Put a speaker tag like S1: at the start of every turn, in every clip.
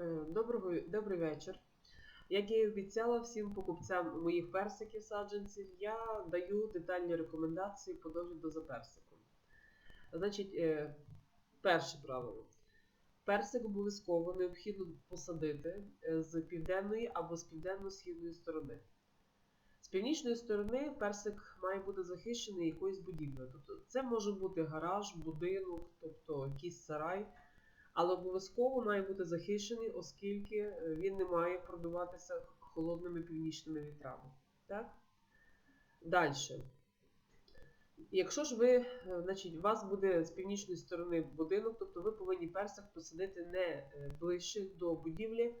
S1: Е, Доброго, добрий вечір. Як я і обіцяла всім покупцям моїх персиків саджанців, я даю детальні рекомендації по догляду за персиком. Значить, е, перше правило. Персик обов'язково необхідно посадити е, з південної або з південно-східної сторони. З північної сторони персик має бути захищений якоюсь будівлею. Тобто це може бути гараж, будинок, тобто якийсь сарай але обов'язково має бути захищений, оскільки е, він не має продуватися холодними північними вітрами. Так? Далі. Якщо ж ви, е, значить, у вас буде з північної сторони будинок, тобто ви повинні персик посадити не е, ближче до будівлі,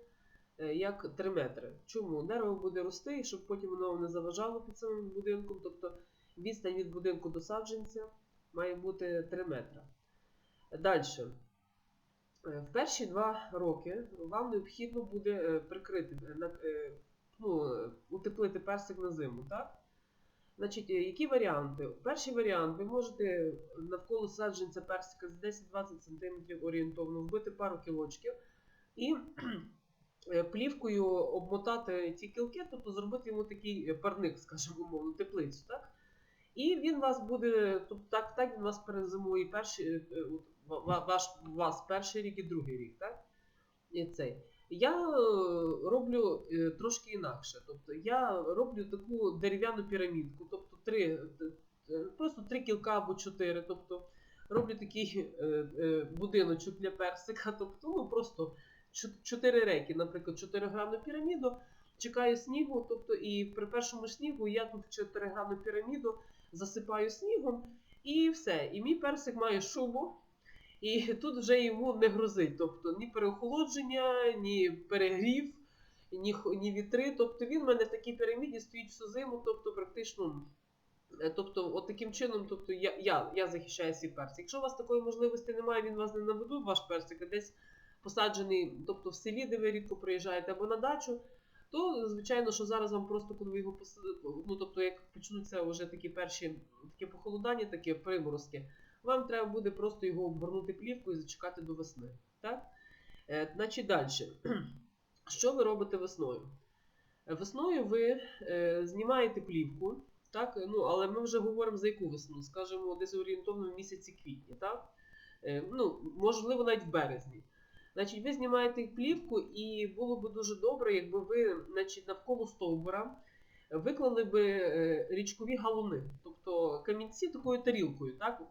S1: як 3 метри. Чому? Дерево буде рости, і щоб потім воно не заважало під самим будинком, тобто відстань від будинку до саджанця має бути 3 метри. Далі. Е, В перші два роки вам необхідно буде е, прикрити, е, ну, утеплити персик на зиму, так? Значить, які варіанти? Перший варіант, ви можете навколо саджанця персика з 10-20 см орієнтовно вбити пару кілочків і плівкою обмотати ці кілки, тобто зробити йому такий парник, скажімо умовно, теплицю, так? І він вас буде, тобто так, так він вас перезимує ва- ваш, вас перший рік і другий рік, так? І цей. Я е, роблю е, трошки інакше. Тобто я роблю таку дерев'яну пірамідку, тобто три, просто три кілка або чотири. Тобто роблю такий е, будиночок для персика, тобто ну, просто чо- чотири реки, наприклад, чотиригранну піраміду. Чекаю снігу, тобто і при першому снігу я тут чотиригранну піраміду засипаю снігом і все. І мій персик має шубу, і тут вже йому не грозить. Тобто ні переохолодження, ні перегрів, ні, ні вітри. Тобто він в мене в такій піраміді стоїть всю зиму, тобто практично. е, Тобто, от таким чином, тобто я, я, я захищаю свій персик. Якщо у вас такої можливості немає, він вас не наведу, ваш персик, а десь посаджений, тобто в селі, де ви рідко приїжджаєте, або на дачу, то звичайно, що зараз вам просто, коли ви його посадите, ну тобто, як почнуться вже такі перші такі похолодання, такі приморозки, вам треба буде просто його обернути плівкою і зачекати до весни. Так? Е, значить, далі. Що ви робите весною? Весною ви е, знімаєте плівку, так? ну, але ми вже говоримо за яку весну, скажімо, десь орієнтовно в місяці квітня, так? Е, ну, можливо, навіть в березні. Значить, ви знімаєте плівку, і було б дуже добре, якби ви значить, навколо стовбура виклали би е, річкові галуни, тобто камінці такою тарілкою. Так?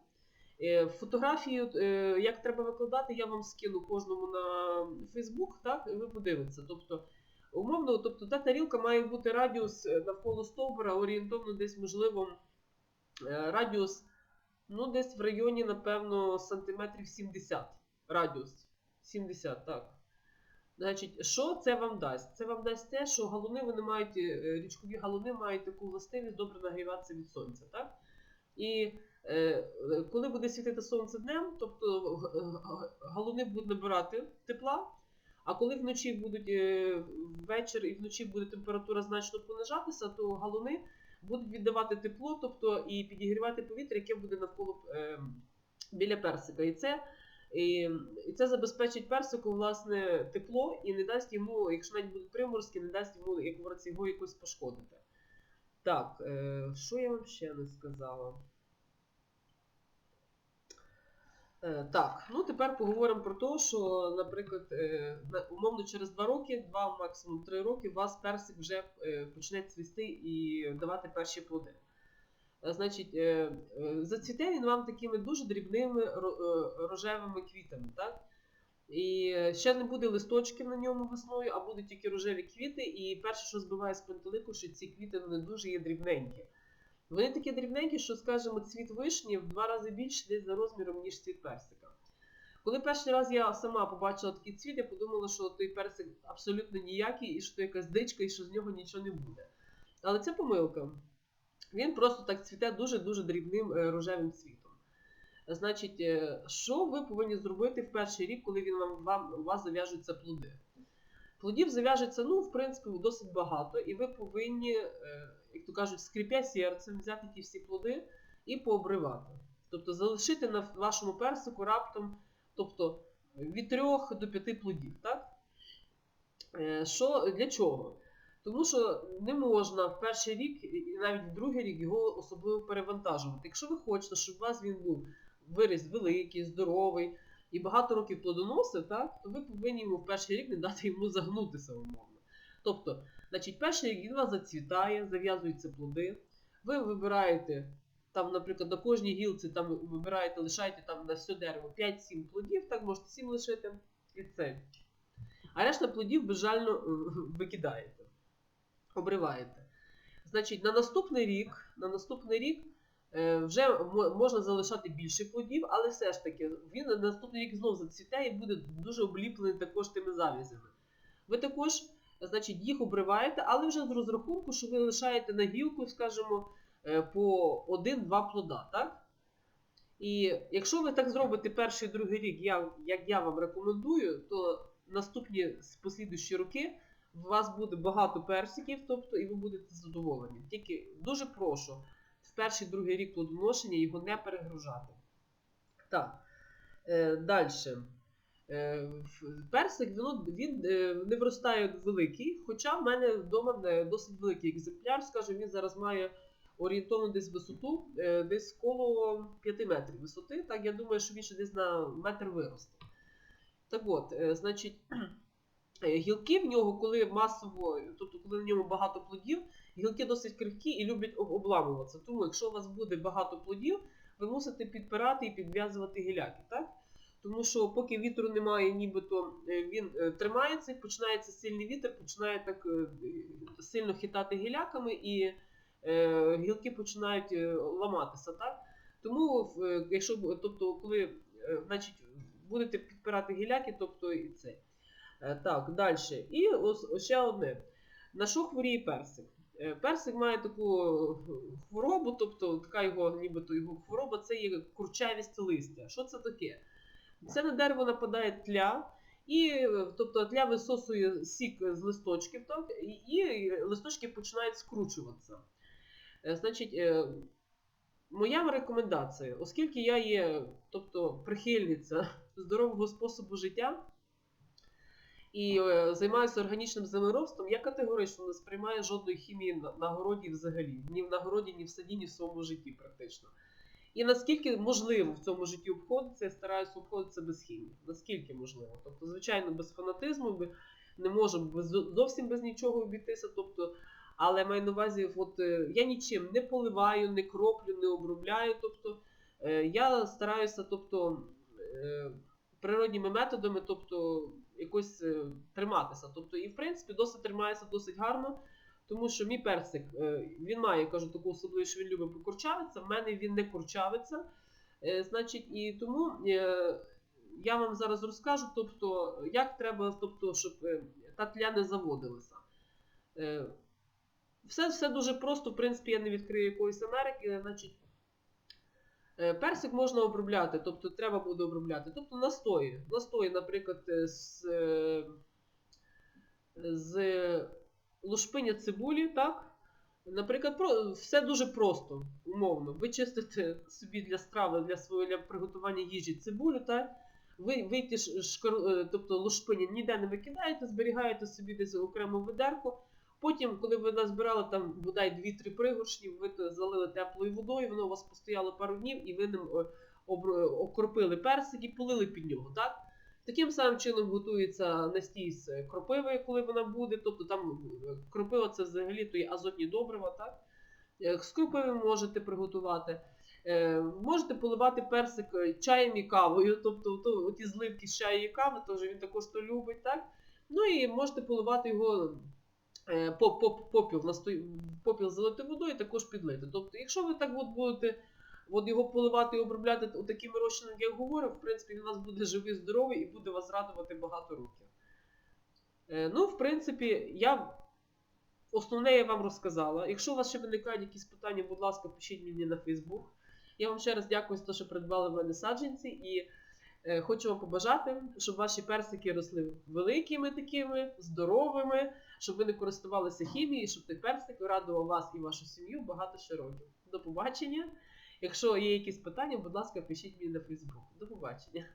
S1: Е, Фотографію, е, як треба викладати, я вам скину кожному на Фейсбук, так, і ви подивитеся. Тобто, умовно, тобто, та тарілка має бути радіус е, навколо стовбура, орієнтовно десь, можливо, радіус ну, десь в районі, напевно, сантиметрів 70. Радіус. 70, так. Значить, що це вам дасть? Це вам дасть те, що галуни вони мають, річкові галуни мають таку властивість добре нагріватися від сонця. Так? І коли буде світити сонце днем, тобто г- галуни будуть набирати тепла, а коли вночі будуть е, ввечері і вночі буде температура значно понижатися, то галуни будуть віддавати тепло, тобто і підігрівати повітря, яке буде навколо е, біля персика. І це і, і це забезпечить персику власне тепло і не дасть йому, якщо навіть будуть приморозки, не дасть йому, як говориться, його якось пошкодити. Так, е, що я вам ще не сказала? Е, так, ну тепер поговоримо про те, що, наприклад, е, умовно через 2 роки, 2 максимум 3 роки, у вас персик вже е, почне цвісти і давати перші плоди. Е, Значить, е, е, зацвіте він вам такими дуже дрібними е, рожевими квітами, так? І е, ще не буде листочків на ньому весною, а будуть тільки рожеві квіти. І перше, що збиває з пантелику, що ці квіти не дуже є дрібненькі. Вони такі дрібненькі, що, скажімо, цвіт вишні в два рази більше десь за розміром, ніж цвіт персика. Коли перший раз я сама побачила такий цвіт, я подумала, що той персик абсолютно ніякий, і що то якась дичка, і що з нього нічого не буде. Але це помилка. Він просто так цвіте дуже-дуже дрібним е, рожевим цвітом. Значить, е, що ви повинні зробити в перший рік, коли він вам, вам у вас зав'яжуться плоди? Плодів зав'яжеться, ну, в принципі, досить багато, і ви повинні, е, як то кажуть, скріпя серцем, взяти ті всі плоди і пообривати. Тобто залишити на вашому персику раптом тобто, від 3 до 5 плодів. Так? Е, Що для чого? Тому що не можна в перший рік і навіть в другий рік його особливо перевантажувати. Якщо ви хочете, щоб у вас він був виріс великий, здоровий і багато років плодоносив, так, то ви повинні йому в перший рік не дати йому загнутися умовно. Тобто, значить, перший рік він вас зацвітає, зав'язуються плоди. Ви вибираєте, там, наприклад, на кожній гілці там вибираєте, лишаєте там на все дерево 5-7 плодів, так можете 7 лишити і це. А решта плодів безжально е, викидаєте, обриваєте. Значить, на наступний рік, на наступний рік е, вже можна залишати більше плодів, але все ж таки він на наступний рік знов зацвіте і буде дуже обліплений також тими завязями. Ви також, значить, їх обриваєте, але вже з розрахунку, що ви лишаєте на гілку, скажімо, е, по один-два плода, так? І якщо ви так зробите перший другий рік, я, як я вам рекомендую, то наступні послідуючі роки у вас буде багато персиків, тобто і ви будете задоволені. Тільки дуже прошу в перший другий рік плодоношення його не перегружати. Так. Е, Далі. Е, персик він, він е, не виростає великий, хоча в мене вдома е, досить великий екземпляр, скажімо, він зараз має орієнтовно десь висоту, десь коло 5 метрів висоти. Так, я думаю, що він ще десь на метр виросте. Так от, значить, гілки в нього, коли масово, тобто коли в ньому багато плодів, гілки досить крихкі і люблять обламуватися. Тому, якщо у вас буде багато плодів, ви мусите підпирати і підв'язувати гіляки, так? Тому що поки вітру немає, нібито е, він е, тримається, починається сильний вітер, починає так е, сильно хитати гіляками, і гілки починають ламатися. Так? Тому, якщо тобто, коли значить, будете підпирати гіляки, тобто і це. Так, далі. І ось, ще одне. На що хворіє персик? Персик має таку хворобу, тобто така його, нібито його хвороба, це є курчавість листя. Що це таке? Це на дерево нападає тля, і тобто тля висосує сік з листочків, так, і, листочки починають скручуватися. Е, Значить, е, моя рекомендація, оскільки я є тобто, прихильниця здорового способу життя і е, займаюся органічним землеробством, я категорично не сприймаю жодної хімії на городі взагалі. Ні в нагороді, ні в саді, ні в своєму житті практично. І наскільки можливо в цьому житті обходитися, я стараюся обходитися без хімії. Наскільки можливо. Тобто, звичайно, без фанатизму, би- не можу без, зовсім без нічого обійтися. Тобто, але маю на увазі, от, е, я нічим не поливаю, не кроплю, не обробляю. Тобто, е, я стараюся, тобто, е, природніми методами, тобто, якось триматися. Тобто, і в принципі досить тримається досить гарно. Тому що мій персик, е, він має, кажу, таку особливість, що він любить покурчавитися. В мене він не курчавиться. Е, Значить, і тому е, я вам зараз розкажу, тобто, як треба, тобто, щоб та тля не заводилася. Все, все дуже просто, в принципі, я не відкрию якоїсь Америки. Значить, персик можна обробляти, тобто треба буде обробляти. Тобто настої. Настої, наприклад, з, з лушпиня цибулі, так? Наприклад, про, все дуже просто, умовно. Ви чистите собі для страви, для свого для приготування їжі цибулю, так? Ви вийти шкар, е, тобто лушпиня ніде не викидаєте, зберігаєте собі десь окрему ведерку. Потім, коли ви назбирали там бодай 2-3 пригоршні, ви залили теплою водою, воно у вас постояло пару днів, і ви ним е, окропили персик і полили під нього, так? Таким самим чином готується настій з кропивою, коли вона буде. Тобто там е, кропива це взагалі то є азотні добрива, так? Е, З кропиви можете приготувати. Е, Можете поливати персик чаєм і кавою, тобто то, ті зливки з чаю і кави, теж він також то любить, так? Ну і можете поливати його попіл залити водою і також підлити. Тобто, якщо ви так от будете от його поливати і обробляти такими розчинами, як я говорив, в принципі, він у вас буде живий, здоровий і буде вас радувати багато років. Е, ну, в принципі, я основне я вам розказала. Якщо у вас ще виникають якісь питання, будь ласка, пишіть мені на Facebook. Я вам ще раз дякую за те, що придбали в мене саджанці, і е, хочу вам побажати, щоб ваші персики росли великими такими, здоровими, щоб ви не користувалися хімією, щоб той персик радував вас і вашу сім'ю багато ще років. До побачення. Якщо є якісь питання, будь ласка, пишіть мені на Фейсбук. До побачення.